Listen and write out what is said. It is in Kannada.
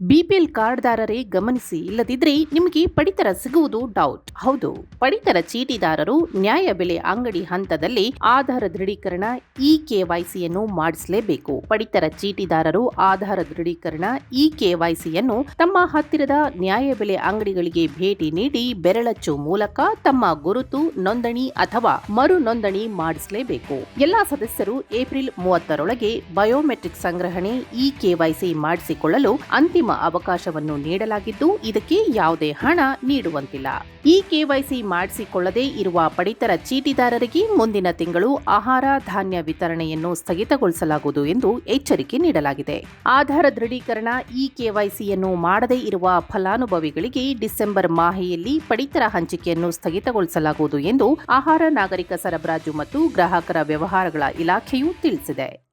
ಬಿಪಿಎಲ್ ಕಾರ್ಡ್ದಾರರೇ ಗಮನಿಸಿ, ಇಲ್ಲದಿದ್ರೆ ನಿಮಗೆ ಪಡಿತರ ಸಿಗುವುದು ಡೌಟ್ ಹೌದು, ಪಡಿತರ ಚೀಟಿದಾರರು ನ್ಯಾಯ ಬೆಲೆ ಅಂಗಡಿ ಹಂತದಲ್ಲಿ ಆಧಾರ ದೃಢೀಕರಣ ಇ ಕೆವೈಸಿಯನ್ನು ಮಾಡಿಸಲೇಬೇಕು. ಪಡಿತರ ಚೀಟಿದಾರರು ಆಧಾರ ದೃಢೀಕರಣ ಇ ಕೆವೈಸಿಯನ್ನು ತಮ್ಮ ಹತ್ತಿರದ ನ್ಯಾಯ ಬೆಲೆ ಅಂಗಡಿಗಳಿಗೆ ಭೇಟಿ ನೀಡಿ ಬೆರಳಚ್ಚು ಮೂಲಕ ತಮ್ಮ ಗುರುತು, ನೋಂದಣಿ ಅಥವಾ ಮರು ನೋಂದಣಿ ಮಾಡಿಸಲೇಬೇಕು. ಎಲ್ಲಾ ಸದಸ್ಯರು ಏಪ್ರಿಲ್ ಮೂವತ್ತರೊಳಗೆ ಬಯೋಮೆಟ್ರಿಕ್ ಸಂಗ್ರಹಣೆ ಇ ಕೆವೈಸಿ ಮಾಡಿಸಿಕೊಳ್ಳಲು ಅಂತಿಮ ಅವಕಾಶವನ್ನು ನೀಡಲಾಗಿದ್ದು, ಇದಕ್ಕೆ ಯಾವುದೇ ಹಣ ನೀಡುವಂತಿಲ್ಲ. ಈ ಕೆವೈಸಿ ಮಾಡಿಸಿಕೊಳ್ಳದೇ ಇರುವ ಪಡಿತರ ಚೀಟಿದಾರರಿಗೆ ಮುಂದಿನ ತಿಂಗಳು ಆಹಾರ, ಧಾನ್ಯ ವಿತರಣೆಯನ್ನು ಸ್ಥಗಿತಗೊಳಿಸಲಾಗುವುದು ಎಂದು ಎಚ್ಚರಿಕೆ ನೀಡಲಾಗಿದೆ. ಆಧಾರ ದೃಢೀಕರಣ ಈ ಕೆವೈಸಿಯನ್ನು ಮಾಡದೇ ಇರುವ ಫಲಾನುಭವಿಗಳಿಗೆ ಡಿಸೆಂಬರ್ ಮಾಹೆಯಲ್ಲಿ ಪಡಿತರ ಹಂಚಿಕೆಯನ್ನು ಸ್ಥಗಿತಗೊಳಿಸಲಾಗುವುದು ಎಂದು ಆಹಾರ, ನಾಗರಿಕ ಸರಬರಾಜು ಮತ್ತು ಗ್ರಾಹಕರ ವ್ಯವಹಾರಗಳ ಇಲಾಖೆಯು ತಿಳಿಸಿದೆ.